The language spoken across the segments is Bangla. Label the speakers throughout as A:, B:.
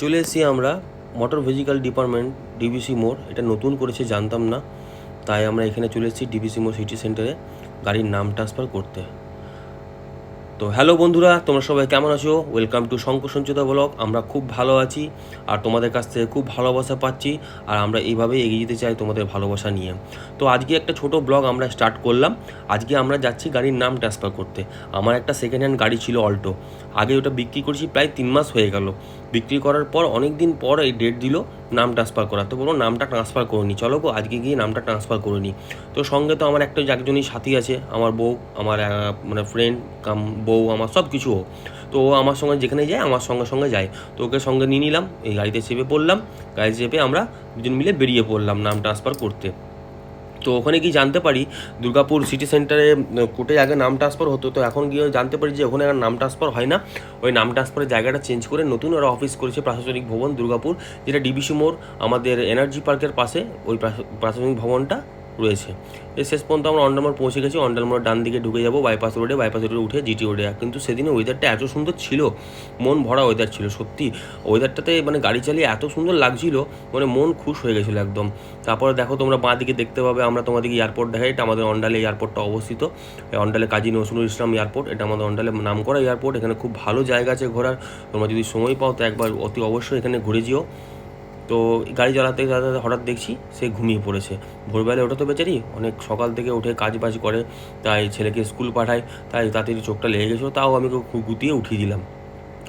A: চলে এসেছি আমরা মোটর ভেজিক্যাল ডিপার্টমেন্ট ডিবিসি মোড়। এটা নতুন করেছে, জানতাম না। তাই আমরা এখানে চলে এসেছি ডিবিসি মোড় সিটি সেন্টারে গাড়ির নাম ট্রান্সফার করতে। তো হ্যালো বন্ধুরা, তোমরা সবাই কেমন আছো? Welcome to Shankar Sanchita blog. আমরা খুব ভালো আছি আর তোমাদের কাছ থেকে খুব ভালোবাসা পাচ্ছি আর আমরা এইভাবেই এগিয়ে যেতে চাই তোমাদের ভালোবাসা নিয়ে। তো আজকে একটা ছোট ব্লগ আমরা স্টার্ট করলাম। আজকে আমরা যাচ্ছি গাড়ির নাম ট্রান্সফার করতে। আমার একটা সেকেন্ড হ্যান্ড গাড়ি ছিল অল্টো আগে ওটা বিক্রি করেছি প্রায় তিন মাস হয়ে গেল। বিক্রি করার পর অনেক দিন পর এই ডেট দিল। নাম ট্রান্সফার করা তো বলো নামটা ট্রান্সফার করে নিই চলো গো, আজকে গিয়ে নামটা ট্রান্সফার করে নিই। তো সঙ্গে তো আমার একটা একজনই সাথী আছে, আমার বউ, আমার মানে ফ্রেন্ড কাম, বউ, আমার সব কিছু ও। তো ও আমার সঙ্গে যেখানে যায়, আমার সঙ্গে সঙ্গে যায়। তো ওকে সঙ্গে নিয়ে নিলাম, এই গাড়িতে চেপে পড়লাম। গাড়িতে চেপে আমরা দুজন মিলে বেরিয়ে পড়লাম নাম ট্রান্সফার করতে। তো ওখানে গিয়ে জানতে পারি দুর্গাপুর সিটি সেন্টারে কোর্টে আগে নাম ট্রান্সফার হতো, তো এখন গিয়ে জানতে পারি যে ওখানে আর নাম ট্রান্সফার হয় না। ওই নাম ট্রান্সফারের জায়গাটা চেঞ্জ করে নতুন ওরা অফিস করেছে প্রশাসনিক ভবন দুর্গাপুর, যেটা ডিবিসি মোড়, আমাদের এনার্জি পার্কের পাশে, ওই প্রাশ- প্রশাসনিক ভবনটা। রয়েছে। শেষ পর্যন্ত আমরা অন্ডালমোড় পৌঁছে গেছি। অন্ডালমোড় ডান দিকে ঢুকে যাব বাইপাস রোডে বাইপাস রোডে উঠে জিটি রোডে কিন্তু সেদিনে ওয়েদারটা এত সুন্দর ছিল, মন ভরা ওয়েদার ছিল, সত্যি। ওয়েদারটাতে মানে গাড়ি চালিয়ে এত সুন্দর লাগছিল মানে মন খুশ হয়ে গেছিল একদম। তারপরে দেখো তোমরা বাঁ দিকে দেখতে পাবে, আমরা তোমাদেরকে এয়ারপোর্ট দেখাই। এটা আমাদের অন্ডালে এয়ারপোর্টটা অবস্থিত। অন্ডালে কাজী নজরুল ইসলাম এয়ারপোর্ট এটা আমাদের অন্ডালে নাম করা এয়ারপোর্ট এখানে খুব ভালো জায়গা আছে ঘোরার। তোমরা যদি সময় পাও তো একবার অতি অবশ্যই এখানে ঘুরে যেও। তো গাড়ি চালাতে চালাতে হঠাৎ দেখছি সে ঘুমিয়ে পড়েছে। ভোরবেলায় ওঠা তো বেচারি অনেক সকাল থেকে উঠে কাজ বাজ করে, তাই ছেলেকে স্কুল পাঠায়, তাই তাড়াতাড়ি চোখটা লেগে গেছিল, তাও আমি গুতিয়ে উঠিয়ে দিলাম।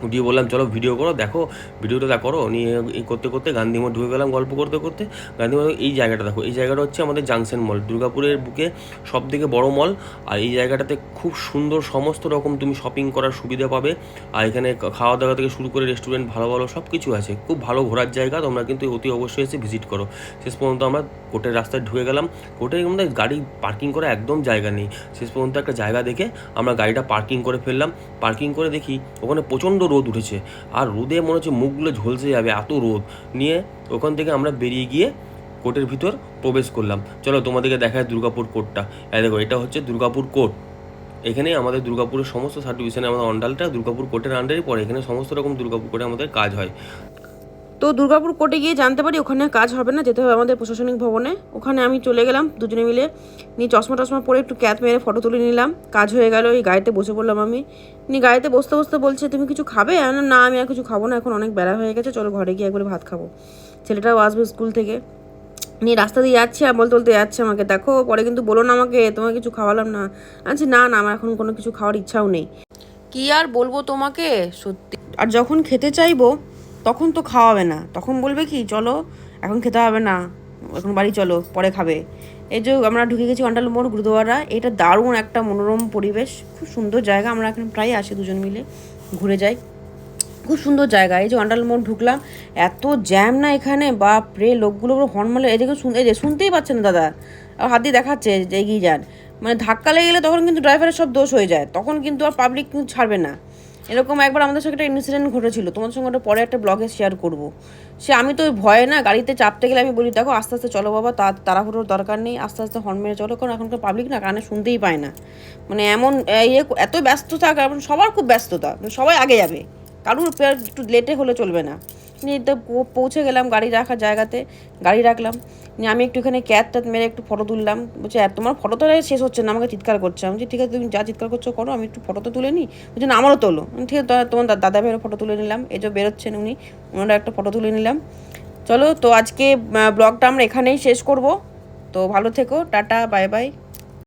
A: উঠিয়ে বললাম, চলো ভিডিও করো, দেখো ভিডিওটা দা করো। নিয়ে এই করতে করতে গান্ধী মোড় ঢুকে গেলাম, গল্প করতে করতে। গান্ধী মোড় এই জায়গাটা দেখো, এই জায়গাটা হচ্ছে আমাদের জাংশন মল দুর্গাপুরের বুকে সব থেকে বড়ো মল আর এই জায়গাটাতে খুব সুন্দর সমস্ত রকম তুমি শপিং করার সুবিধা পাবে। আর এখানে খাওয়া দাওয়া থেকে শুরু করে রেস্টুরেন্ট ভালো ভালো সব কিছু আছে। খুব ভালো ঘোরার জায়গা, তোমরা কিন্তু অতি অবশ্যই এসে ভিজিট করো। শেষ পর্যন্ত আমরা কোর্টের রাস্তায় ঢুকে গেলাম। কোর্টে মধ্যে গাড়ি পার্কিং করা একদম জায়গা নেই। শেষ পর্যন্ত একটা জায়গা দেখে আমরা গাড়িটা পার্কিং করে ফেললাম। পার্কিং করে দেখি, ওখানে প্রচণ্ড রোদ উঠেছে। আর রোদে মনে হচ্ছে মুখগুলো ঝলসে যাবে, এত রোদ। নিয়ে ওখান থেকে আমরা বেরিয়ে গিয়ে কোর্টের ভিতর প্রবেশ করলাম। চলো তোমাদেরকে দেখায় দুর্গাপুর কোর্টটা। এই দেখো, এটা হচ্ছে দুর্গাপুর কোর্ট। এখানে আমাদের দুর্গাপুরের সমস্ত সার্টিফিকেশনে আমাদের অন্ডালটা দুর্গাপুর কোর্টের আন্ডারই পড়ে। এখানে সমস্ত রকম দুর্গাপুর কোর্টে আমাদের কাজ হয়।
B: তো দুর্গাপুর কোর্টে গিয়ে জানতে পারি ওখানে কাজ হবে না, যেতে হবে আমাদের প্রশাসনিক ভবনে। ওখানে আমি চলে গেলাম দুজনে মিলে, নিয়ে চশমা টশমা পরে একটু ক্যাত মেরে ফটো তুলে নিলাম। কাজ হয়ে গেল, এই গাড়িতে বসে পড়লাম আমি। নিয়ে গাড়িতে বসতে বসতে বলছে, তুমি কিছু খাবে? না, আমি আর কিছু খাব না, এখন অনেক বেলা হয়ে গেছে, চলো ঘরে গিয়ে একবারে ভাত খাব। ছেলেটাও আসবে স্কুল থেকে। নিয়ে রাস্তা দিয়ে যাচ্ছে, আর বলতে বলতে যাচ্ছে আমাকে, দেখো, পরে কিন্তু বলো না আমাকে, তোমাকে কিছু খাওয়ালাম না। আচ্ছা না না, আমার এখন কোনো কিছু খাওয়ার ইচ্ছাও নেই। কি আর বলব তোমাকে? সত্যি। আর যখন খেতে চাইব তখন তো খাওয়াবে না। তখন বলবে কি, চলো, এখন খেতে হবে না, এখন বাড়ি চলো, পরে খাবে। এই যে আমরা ঢুকে গেছি অন্ডাল মোড়, গুরুদুয়ারা। এটা দারুণ একটা মনোরম পরিবেশ। খুব সুন্দর জায়গা। আমরা এখানে প্রায় আসি দুজন মিলে ঘুরে যাই। খুব সুন্দর জায়গা। এই যে অন্ডাল মোড় ঢুকলাম, এত জ্যাম না এখানে? বাপরে, লোকগুলো পুরো হর্ন মারলে এদিকে শুন, এই যে শুনতেই পাচ্ছেন দাদা। আর হাত দিয়ে দেখাচ্ছে যে এগিয়ে যান। মানে ধাক্কা লেগে গেলে তখন কিন্তু ড্রাইভারের সব দোষ হয়ে যায়। তখন কিন্তু আর পাবলিক কিন্তু ছাড়বে না। এরকম একবার আমাদের সঙ্গে একটা ইনসিডেন্ট ঘটেছিল। তোমার সঙ্গে ওটা পরে একটা ব্লগে শেয়ার করব। সে আমি তো ভয়ে না গাড়িতে চাপতে গেলে আমি বলি, দেখো, আস্তে আস্তে চলো বাবা, তা তাড়াহুড়োর দরকার নেই, আস্তে আস্তে হর্ন মেরে চলো। কারণ এখনকার পাবলিক না কানে শুনতেই পায় না। মানে এমন ইয়ে এত ব্যস্ততা, কারণ সবার খুব ব্যস্ততা। সবাই আগে যাবে। কারুর একটু লেটে হলে চলবে না। নিয়ে তো পৌঁছে গেলাম গাড়ি রাখার জায়গাতে, গাড়ি রাখলাম। নিয়ে আমি একটু এখানে ক্যাট ট্যাট মেরে একটু ফটো তুললাম। বলছে "আর তোমার ফটো তো শেষ হচ্ছে না, আমাকে চিৎকার করছে। আমি ঠিক আছে, তুমি যা চিৎকার করছ করো, আমি একটু ফটো তো তুলে নিই। বলছে, না, আমারও তোলো। ঠিক আছে, তোমার দাদা ভাইয়ের ফটো তুলে নিলাম। এই যে বেরোচ্ছেন উনি ওনারা একটা ফটো তুলে নিলাম। চলো, তো আজকে ব্লগটা আমরা এখানেই শেষ করব। তো ভালো থেকো, টাটা, বাই বাই।